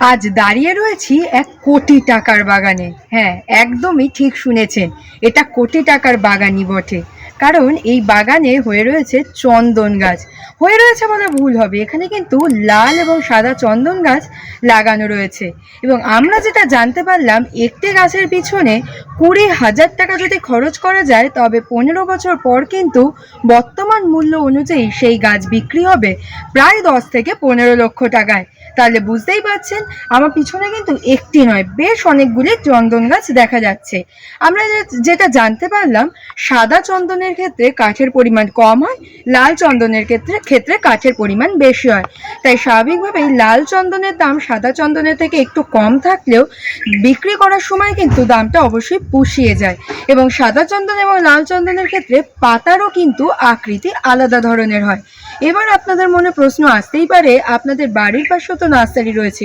আজ দাঁড়িয়ে রয়েছি এক কোটি টাকার বাগানে। হ্যাঁ একদমই ঠিক শুনেছেন, এটা কোটি টাকার বাগানই বটে। কারণ এই বাগানে হয়ে রয়েছে চন্দন গাছ। হয়ে রয়েছে বলে ভুল হবে, এখানে কিন্তু লাল এবং সাদা চন্দন গাছ লাগানো রয়েছে। এবং আমরা যেটা জানতে পারলাম, একটি গাছের পিছনে কুড়ি হাজার টাকা যদি খরচ করা যায়, তবে পনেরো বছর পর কিন্তু বর্তমান মূল্য অনুযায়ী সেই গাছ বিক্রি হবে প্রায় দশ থেকে পনেরো লক্ষ টাকায়। তাহলে বুঝতেই পারছেন, আমার পিছনে কিন্তু একটি নয়, বেশ অনেকগুলি চন্দন গাছ দেখা যাচ্ছে। আমরা যেটা জানতে পারলাম, সাদা চন্দনের ক্ষেত্রে কাঠের পরিমাণ কম হয়, লাল চন্দনের ক্ষেত্রে ক্ষেত্রে কাঠের পরিমাণ বেশি হয়। তাই স্বাভাবিকভাবেই লাল চন্দনের দাম সাদা চন্দনের থেকে একটু কম থাকলেও বিক্রি করার সময় কিন্তু দামটা অবশ্যই পুষিয়ে যায়। এবং সাদা চন্দন এবং লাল চন্দনের ক্ষেত্রে পাতারও কিন্তু আকৃতি আলাদা ধরনের হয়। এবার আপনাদের মনে প্রশ্ন আসতেই পারে, আপনাদের বাড়ির পাশেও তো নার্সারি রয়েছে,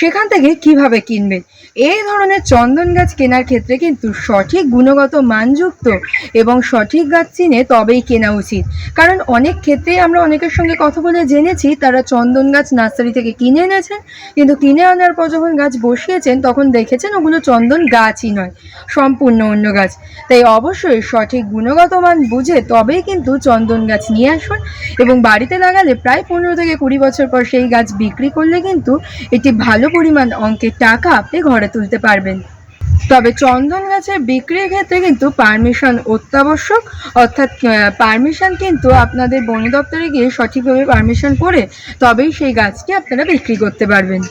সেখান থেকে কীভাবে কিনবেন? এই ধরনের চন্দন গাছ কেনার ক্ষেত্রে কিন্তু সঠিক গুণগত মানযুক্ত এবং সঠিক গাছ চিনে তবেই কেনা উচিত। কারণ অনেক ক্ষেত্রেই আমরা অনেকের সঙ্গে কথা বলে জেনেছি, তারা চন্দন গাছ নার্সারি থেকে কিনে এনেছেন, কিন্তু কিনে আনার পর যখন গাছ বসিয়েছেন, তখন দেখেছেন ওগুলো চন্দন গাছই নয়, সম্পূর্ণ অন্য গাছ। তাই অবশ্যই সঠিক গুণগত মান বুঝে তবেই কিন্তু চন্দন গাছ নিয়ে আসুন এবং বাড়িতে লাগালে প্রায় পনেরো থেকে কুড়ি বছর পর সেই গাছ বিক্রি করলে কিন্তু একটি ভালো পরিমাণ অঙ্কের টাকা আপনি ঘরে তুলতে পারবেন। তবে চন্দন গাছের বিক্রির ক্ষেত্রে কিন্তু পারমিশন অত্যাবশ্যক, অর্থাৎ পারমিশন কিন্তু আপনাদের বন দপ্তরে গিয়ে সঠিকভাবে পারমিশন করে তবেই সেই গাছটি আপনারা বিক্রি করতে পারবেন।